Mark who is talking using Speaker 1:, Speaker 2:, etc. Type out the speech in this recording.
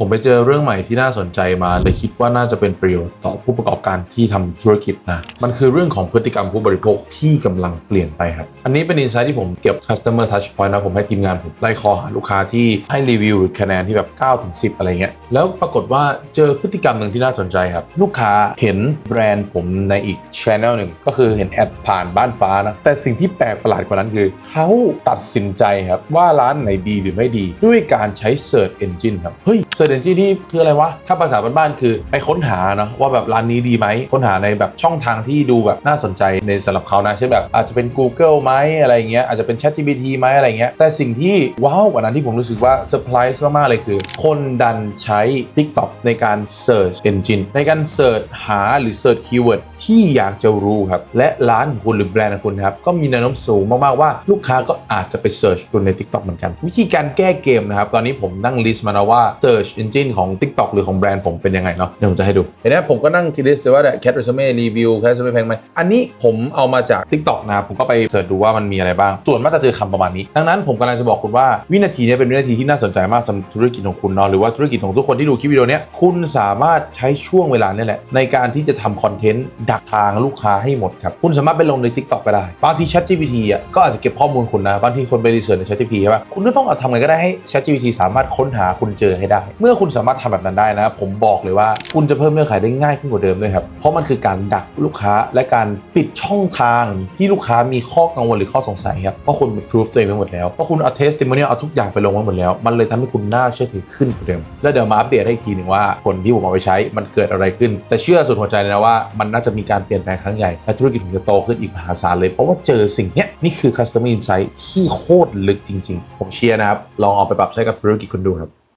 Speaker 1: ผมไปเจอเรื่องใหม่ที่น่าสนใจมาเลยคิดว่าน่าจะเป็นประโยชน์ต่อผู้ประกอบการที่ทำธุรกิจนะ มันคือเรื่องของพฤติกรรมผู้บริโภคที่กำลังเปลี่ยนไปครับ อันนี้เป็นอินไซต์ที่ผมเก็บ customer touch point นะผมให้ทีมงานผมไล่คอหาลูกค้าที่ให้รีวิวหรือคะแนนที่แบบ9ถึง10 อะไรเงี้ย แล้วปรากฏว่าเจอพฤติกรรมหนึ่งที่น่าสนใจครับ ลูกค้าเห็นแบรนด์ผมในอีกช anel หนึ่งก็คือเห็นแอดผ่านบ้านฟ้านะแต่สิ่งที่แปลกประหลาดกว่านั้นคือเขาตัดสินใจครับว่าร้านไหนดีหรือไม่ดี ด้วยการใช้ Search Engine ครับเฮ้ย Search Engine ที่คืออะไรวะ ถ้าภาษาบ้านๆคือไปค้นหาเนาะว่าแบบร้านนี้ดีไหม ค้นหาในแบบช่องทางที่ดูแบบน่าสนใจในสำหรับเขานะเช่นแบบอาจจะเป็น Google ไหมอะไรเงี้ยอาจจะเป็น ChatGPT ไหมอะไรเงี้ยแต่สิ่งที่ว้าวกว่านั้นที่ผมรู้สึกว่าเซอร์ไพรส์มากๆเลยคือ คนดันใช้ TikTok ในการ Search Engine ในการ Search หาหรือ Search Keyword ที่อยากจะรู้ครับและร้านของคุณหรือแบรนด์ของคุณครับก็มีแนวโน้มสูงมากๆว่าลูกค้าก็อาจจะไป Search คุณใน TikTok เหมือนกัน วิธีการแก้เกมนะครับตอนนี้ผมนั่งลิสต์มานะว่า Search Engine ของ TikTok หรือของแบรนด์ผมเป็นยังไงเนาะเดี๋ยวผมจะให้ดูเห็นไหมผมก็นั่งคิดลิสต์เลยว่า Cat Resume Review Cat Resume แพงไหมอันนี้ผมเอามาจาก TikTok นะผมก็ไปเสิร์ชดูว่ามันมีอะไรบ้าง ส่วนมากจะเจอคำประมาณนี้ ดังนั้นผมกำลังจะบอกคุณว่าวินาทีนี้เป็นวินาทีที่น่าสนใจมากสำหรับธุรกิจของคุณเนาะหรือว่าธุรกิจของทุกคนที่ดูคลิปวิดีโอนี้คุณสามารถใช้ช่วงเวลาเนี่ยแหละในการที่จะทำคอนเทนต์ดักทางลูกค้าให้หมดครับคุณสามารถไปลงใน TikTok ก็ได้บางที ChatGPT อะก็อาจจะเก็บข้อมูลคุณนะบางทีคนไปรีเสิร์ชใน ChatGPT ใช่ปะคุณก็ต้องเอาทำไงก็ได้ให้ ChatGPT สามารถค้นหาคุณเจอให้ได้เมื่อคุณสามารถทำแบบนั้นได้นะ ผมบอกเลยว่าคุณจะเพิ่มยอดขายได้ง่ายขึ้นกว่าเดิมด้วยครับ เพราะมันคือการดักลูกค้าและการปิดช่องทางที่ลูกค้ามีข้อกังวลหรือข้อสงสัยครับ เพราะคุณพิสูจตัวเองไปหมดแล้ว เพราะคุณเอา testimonial เอาทุกอย่างไปลงไว้หมดแล้ว มันเลยทำให้คุณน่าเชื่อถือขึ้นกว่าเดิม แล้วเดี๋ยวมาอัปเดตให้อีกทีหนึ่งว่าผลที่ผมเอาไปใช้มันเกิดอะไรขึ้น แต่เชื่อสุดหัวใจเลยนะว่ามันน่าจะมีการเปลี่ยนแปลงครั้งใหญ่และธุรกิจผมจะโตขึ้นอีกมหาศาลเลย เพราะว่าเจอสิ่งนี้นี่คือ customer insight ที่โคตรลึกจริง ๆ ผมเชียร์นะครับลองเอาไปปรับใช้กับธุรกิจคุณดูครับ